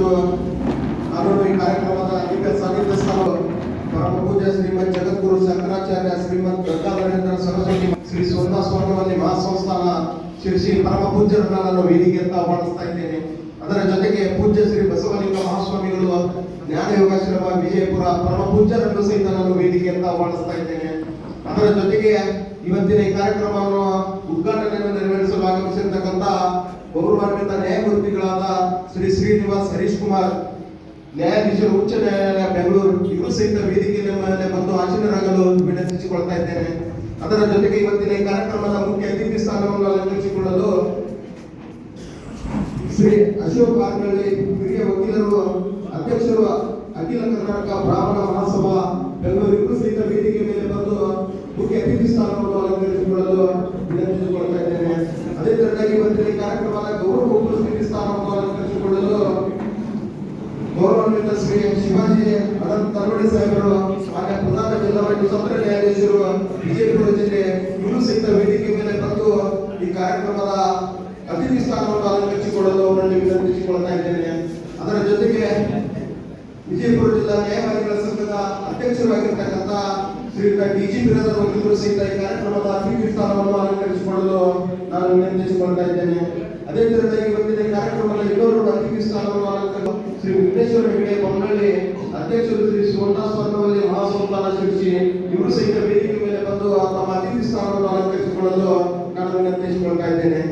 Gracias. ಶ್ರೀಮಂತ ಗಂಗಾಧರೇಂದ್ರ ಸರಸ್ವತಿ ಶ್ರೀ ಸ್ವರ್ಣ ಸ್ವರ್ಣವಲ್ಲಿ ಮಹಾಸಂಸ್ಥಾನ ಶ್ರೀ ಶ್ರೀ ಪರಮ ಪೂಜ್ಯರನ್ನ ನಾನು ವೇದಿಕೆ ಅಂತ ಬಳಸ್ತಾ ಇದ್ದೇನೆ. ಅದರ ಜೊತೆಗೆ ಪೂಜ್ಯ ಶ್ರೀ ಬಸವಲಿಂಗ ಮಹಾಸ್ವಾಮಿಗಳು ಜ್ಞಾನ ಯೋಗಾಶ್ರಮ ವಿಜಯಪುರ ಪರಮ ಪೂಜ್ಯರನ್ನು ಸಹಿತ ನಾನು ವೇದಿಕೆ ಅಂತ ಬಳಸ್ತಾ ಇದ್ದೇನೆ. ಅದರ ಜೊತೆಗೆ ಇವತ್ತಿನ ಈ ಕಾರ್ಯಕ್ರಮವನ್ನು ಉದ್ಘಾಟನೆಯನ್ನು ನೆರವೇರಿಸಲು ಆಗಮಿಸಿರ್ತಕ್ಕಂಥ ಗೌರವಾನ್ವಿತ ನ್ಯಾಯಮೂರ್ತಿಗಳಾದ ಶ್ರೀ ಶ್ರೀನಿವಾಸ್ ಹರೀಶ್ ಕುಮಾರ್ ನ್ಯಾಯಾಧೀಶರು ಉಚ್ಚ ನ್ಯಾಯಾಲಯ ಬೆಂಗಳೂರು ಇವರು ಸಹಿತ ವೇದಿಕೆಯ ಮೇಲೆ ಬಂದು ಆಸೀನರಾಗಲು ವಿನಂತಿಸಿಕೊಳ್ತಾ ಇದ್ದೇನೆ. ಅದರ ಜೊತೆಗೆ ಇವತ್ತಿನ ಈ ಕಾರ್ಯಕ್ರಮದ ಮುಖ್ಯ ಅತಿಥಿ ಸ್ಥಾನವನ್ನು ಅಲಂಕರಿಸಿಕೊಳ್ಳಲು ಶ್ರೀ ಅಶೋಕ್ ಆರ್ಗಳ್ಳಿ ಹಿರಿಯ ವಕೀಲರು, ಅಧ್ಯಕ್ಷರು, ಅಖಿಲ ಕರ್ನಾಟಕ ಬ್ರಾಹ್ಮಣ ಮಹಾಸಭಾ, ಬೆಂಗಳೂರು ಇವರು ಸಹಿತ ವೇದಿಕೆ ಮೇಲೆ ಬಂದು ಮುಖ್ಯ ಅತಿಥಿ ಸ್ಥಾನವನ್ನು ಅಲಂಕರಿಸಿಕೊಳ್ಳಲು ವಿನಂತಿಸಿಕೊಳ್ತಾ ಇದ್ದೇನೆ ಅದೇ ತರನಾಗಿ ಇವತ್ತಿನ ಈ ಕಾರ್ಯಕ್ರಮದ ಗೌರವ ಉಪಸ್ಥಿತಿ ಸ್ಥಾನವನ್ನು ಅಲಂಕರಿಸಿಕೊಳ್ಳಲು ಶ್ರೀ ಶಿವಾಜಿ ಅನಂತ ತಲವಡಿ ಸಾಹೇಬರು, ಮಾನ್ಯ ಪ್ರಧಾನ ಜಿಲ್ಲಾವಾಗಿ ಸ್ವತಂತ್ರ ನ್ಯಾಯಾಧೀಶರು ವಿಜಯಪುರ ಜಿಲ್ಲೆ ಇವರು ಸಹಿತ ವೇದಿಕೆ ಮೇಲೆ ಬಂದು ಈ ಕಾರ್ಯಕ್ರಮದ ಅತಿಥಿ ಸ್ಥಾನವನ್ನು ಅಲಂಕರಿಸಿಕೊಳ್ಳಲು ಅವರಲ್ಲಿ ವಿನಂತಿಸಿಕೊಳ್ತಾ ಇದ್ದೇನೆ. ಅದರ ಜೊತೆಗೆ ವಿಜಯಪುರ ಜಿಲ್ಲಾ ನ್ಯಾಯವಾದಿಗಳ ಸಂಘದ ಅಧ್ಯಕ್ಷರಾಗಿರ್ತಕ್ಕಂಥ ಶ್ರೀಯುತ ಡಿಜಿಪಿ ವಕೀಲರು ಸಹಿತ ಈ ಕಾರ್ಯಕ್ರಮದ ಅತಿಥಿ ಸ್ಥಾನವನ್ನು ಅಲಂಕರಿಸಿಕೊಳ್ಳಲು ನಾನು ವಿನಂತಿಸಿಕೊಳ್ತಾ ಇದ್ದೇನೆ. ಅದೇ ತರನಾಗಿ ಇವತ್ತಿನ ಈ ಕಾರ್ಯಕ್ರಮದ ಇನ್ನೋರ್ವ ಅತಿಥಿ ಸ್ಥಾನವನ್ನು ಅಲಂಕರಿಸಿ ಶ್ರೀ ವಿಘ್ನೇಶ್ವರ ಹೆಗಡೆ ಬೊಮ್ಮನಹಳ್ಳಿ ಅಧ್ಯಕ್ಷರು ಶ್ರೀ ಶಿವದಾಸ್ ಸ್ವರ್ಣವಲ್ಲಿ ಮಹಾಸಂತಾನ ಶಿಕ್ಷಿ ಇವರು ಸಹಿತ ವೇದಿಕೆ ಮೇಲೆ ಬಂದು ತಮ್ಮ ಅತಿಥಿ ಸ್ಥಾನವನ್ನು ಅಲಂಕರಿಸಿಕೊಳ್ಳಲು ನಾನು ವಿನಂತಿಸಿಕೊಳ್ತಾ ಇದ್ದೇನೆ.